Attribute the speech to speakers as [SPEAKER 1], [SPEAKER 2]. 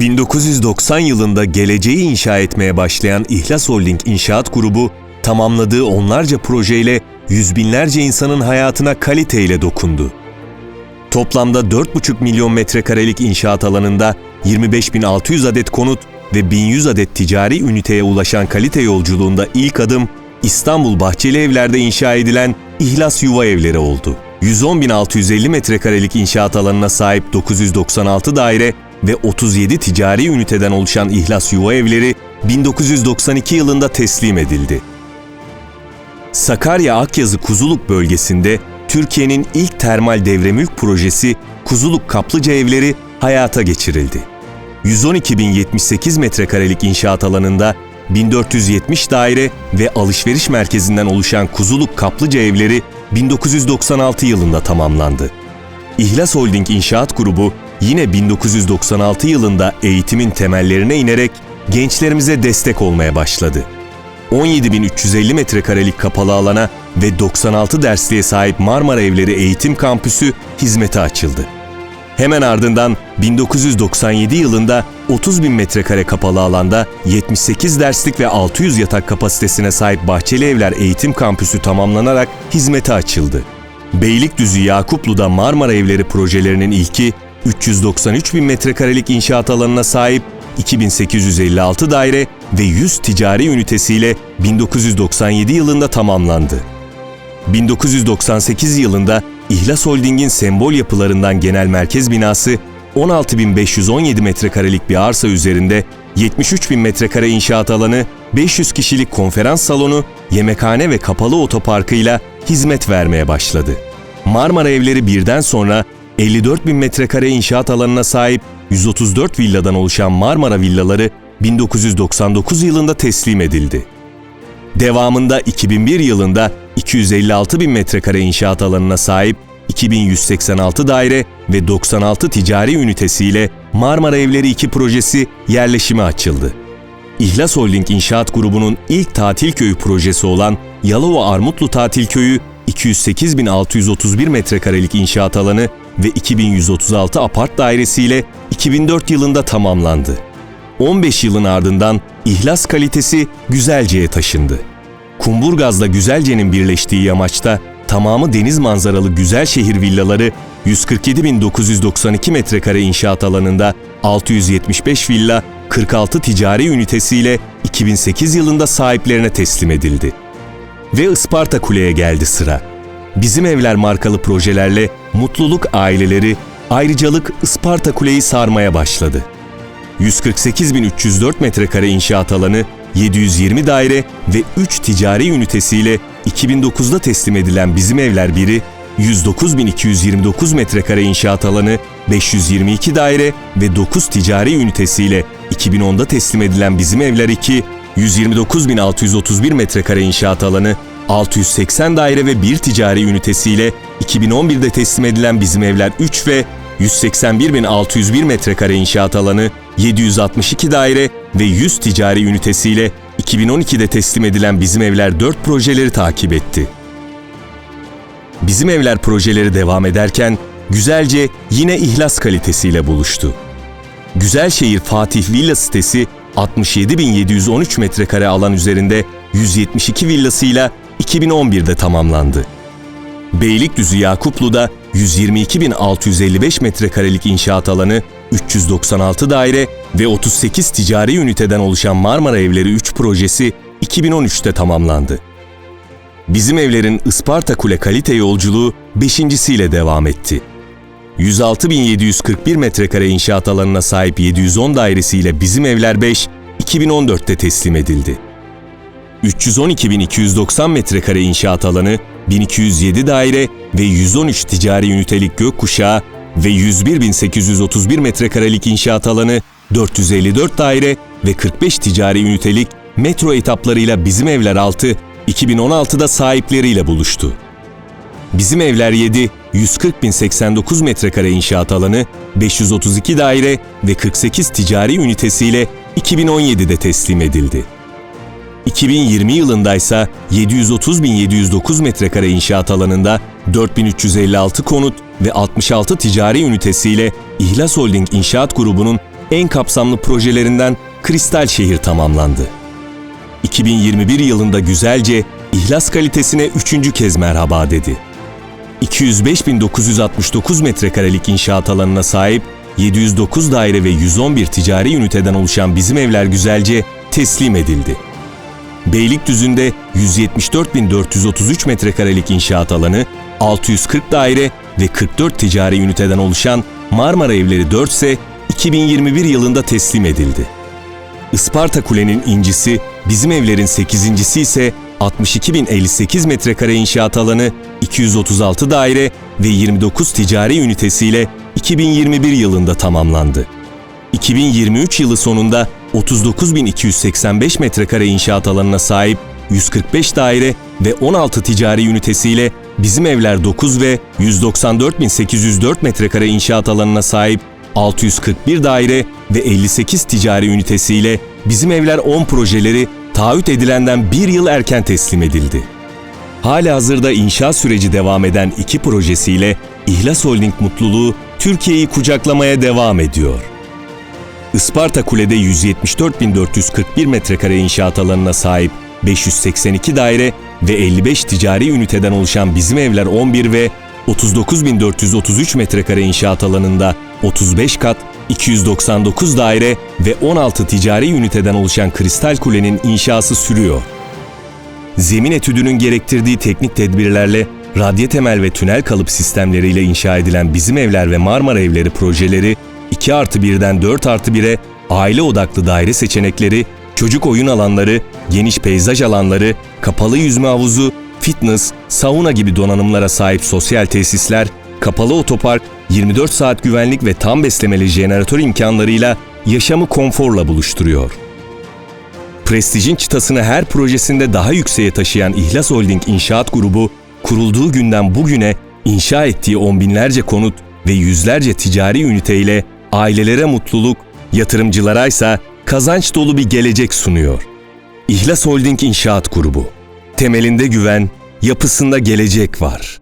[SPEAKER 1] 1990 yılında geleceği inşa etmeye başlayan İhlas Holding İnşaat Grubu, tamamladığı onlarca projeyle yüz binlerce insanın hayatına kaliteyle dokundu. Toplamda 4,5 milyon metrekarelik inşaat alanında 25.600 adet konut ve 1100 adet ticari üniteye ulaşan kalite yolculuğunda ilk adım İstanbul Bahçeli Evler'de inşa edilen İhlas Yuva Evleri oldu. 110.650 metrekarelik inşaat alanına sahip 996 daire ve 37 ticari üniteden oluşan İhlas Yuva Evleri 1992 yılında teslim edildi. Sakarya Akyazı Kuzuluk bölgesinde Türkiye'nin ilk termal devremülk projesi Kuzuluk Kaplıca Evleri hayata geçirildi. 112.078 metrekarelik inşaat alanında 1470 daire ve alışveriş merkezinden oluşan Kuzuluk Kaplıca Evleri 1996 yılında tamamlandı. İhlas Holding İnşaat Grubu yine 1996 yılında eğitimin temellerine inerek gençlerimize destek olmaya başladı. 17.350 metrekarelik kapalı alana ve 96 dersliğe sahip Marmara Evleri Eğitim Kampüsü hizmete açıldı. Hemen ardından 1997 yılında 30 bin metrekare kapalı alanda 78 derslik ve 600 yatak kapasitesine sahip Bahçeli Evler Eğitim Kampüsü tamamlanarak hizmete açıldı. Beylikdüzü Yakuplu'da Marmara Evleri projelerinin ilki 393 bin metrekarelik inşaat alanına sahip 2856 daire ve 100 ticari ünitesiyle 1997 yılında tamamlandı. 1998 yılında İhlas Holding'in sembol yapılarından genel merkez binası 16.517 metrekarelik bir arsa üzerinde 73.000 metrekare inşaat alanı, 500 kişilik konferans salonu, yemekhane ve kapalı otoparkıyla hizmet vermeye başladı. Marmara Evleri birden sonra 54.000 metrekare inşaat alanına sahip 134 villadan oluşan Marmara Villaları 1999 yılında teslim edildi. Devamında 2001 yılında 256 bin metrekare inşaat alanına sahip 2186 daire ve 96 ticari ünitesiyle Marmara Evleri 2 projesi yerleşime açıldı. İhlas Holding İnşaat Grubu'nun ilk tatil köyü projesi olan Yalova Armutlu Tatil Köyü 208.631 metrekarelik inşaat alanı ve 2136 apart dairesiyle 2004 yılında tamamlandı. 15 yılın ardından İhlas kalitesi Güzelce'ye taşındı. Kumburgaz'la Güzelce'nin birleştiği yamaçta tamamı deniz manzaralı güzel şehir villaları 147.992 metrekare inşaat alanında 675 villa, 46 ticari ünitesiyle 2008 yılında sahiplerine teslim edildi. Ve Isparta Kule'ye geldi sıra. Bizim Evler markalı projelerle mutluluk aileleri, ayrıcalık Isparta Kule'yi sarmaya başladı. 148.304 metrekare inşaat alanı, 720 daire ve 3 ticari ünitesiyle 2009'da teslim edilen Bizim Evler 1'i, 109.229 metrekare inşaat alanı, 522 daire ve 9 ticari ünitesiyle 2010'da teslim edilen Bizim Evler 2, 129.631 metrekare inşaat alanı, 680 daire ve 1 ticari ünitesiyle 2011'de teslim edilen Bizim Evler 3 ve 181.601 metrekare inşaat alanı, 762 daire ve 100 ticari ünitesiyle 2012'de teslim edilen Bizim Evler 4 projeleri takip etti. Bizim Evler projeleri devam ederken Güzelce yine ihlas kalitesiyle buluştu. Güzelşehir Fatih Villa sitesi 67.713 metrekare alan üzerinde 172 villasıyla 2011'de tamamlandı. Beylikdüzü Yakuplu'da 122.655 metrekarelik inşaat alanı, 396 daire ve 38 ticari üniteden oluşan Marmara Evleri 3 projesi 2013'te tamamlandı. Bizim evlerin Isparta Kule kalite yolculuğu beşincisiyle devam etti. 106.741 metrekare inşaat alanına sahip 710 dairesiyle Bizim Evler 5, 2014'te teslim edildi. 312.290 metrekare inşaat alanı, 1207 daire ve 113 ticari ünitelik gökkuşağı ve 101.831 metrekarelik inşaat alanı, 454 daire ve 45 ticari ünitelik metro etaplarıyla Bizim Evler 6, 2016'da sahipleriyle buluştu. Bizim Evler 7, 140.089 metrekare inşaat alanı, 532 daire ve 48 ticari ünitesiyle 2017'de teslim edildi. 2020 yılında ise 730.709 metrekare inşaat alanında 4356 konut ve 66 ticari ünitesiyle İhlas Holding İnşaat Grubu'nun en kapsamlı projelerinden Kristal Şehir tamamlandı. 2021 yılında güzelce ihlas kalitesine üçüncü kez merhaba dedi. 205.969 metrekarelik inşaat alanına sahip 709 daire ve 111 ticari üniteden oluşan bizim evler güzelce teslim edildi. Beylikdüzü'nde 174.433 metrekarelik inşaat alanı, 640 daire ve 44 ticari üniteden oluşan Marmara Evleri 4 ise 2021 yılında teslim edildi. Isparta Kule'nin incisi, bizim evlerin 8.si ise 62.058 metrekare inşaat alanı, 236 daire ve 29 ticari ünitesiyle 2021 yılında tamamlandı. 2023 yılı sonunda 39.285 metrekare inşaat alanına sahip 145 daire ve 16 ticari ünitesiyle bizim evler 9 ve 194.804 metrekare inşaat alanına sahip 641 daire ve 58 ticari ünitesiyle bizim evler 10 projeleri taahhüt edilenden bir yıl erken teslim edildi. Hala hazırda inşaat süreci devam eden iki projesiyle İhlas Holding mutluluğu Türkiye'yi kucaklamaya devam ediyor. Isparta Kule'de 174.441 metrekare inşaat alanına sahip 582 daire ve 55 ticari üniteden oluşan bizim evler 11 ve 39.433 metrekare inşaat alanında 35 kat, 299 daire ve 16 ticari üniteden oluşan Kristal Kule'nin inşası sürüyor. Zemin etüdünün gerektirdiği teknik tedbirlerle radye temel ve tünel kalıp sistemleriyle inşa edilen bizim evler ve Marmara Evleri projeleri 2 artı 1'den 4 artı 1'e aile odaklı daire seçenekleri, çocuk oyun alanları, geniş peyzaj alanları, kapalı yüzme havuzu, fitness, sauna gibi donanımlara sahip sosyal tesisler, kapalı otopark, 24 saat güvenlik ve tam beslemeli jeneratör imkanlarıyla yaşamı konforla buluşturuyor. Prestijin çıtasını her projesinde daha yükseğe taşıyan İhlas Holding İnşaat Grubu, kurulduğu günden bugüne inşa ettiği on binlerce konut ve yüzlerce ticari üniteyle ailelere mutluluk, yatırımcılara ise kazanç dolu bir gelecek sunuyor. İhlas Holding İnşaat Grubu. Temelinde güven, yapısında gelecek var.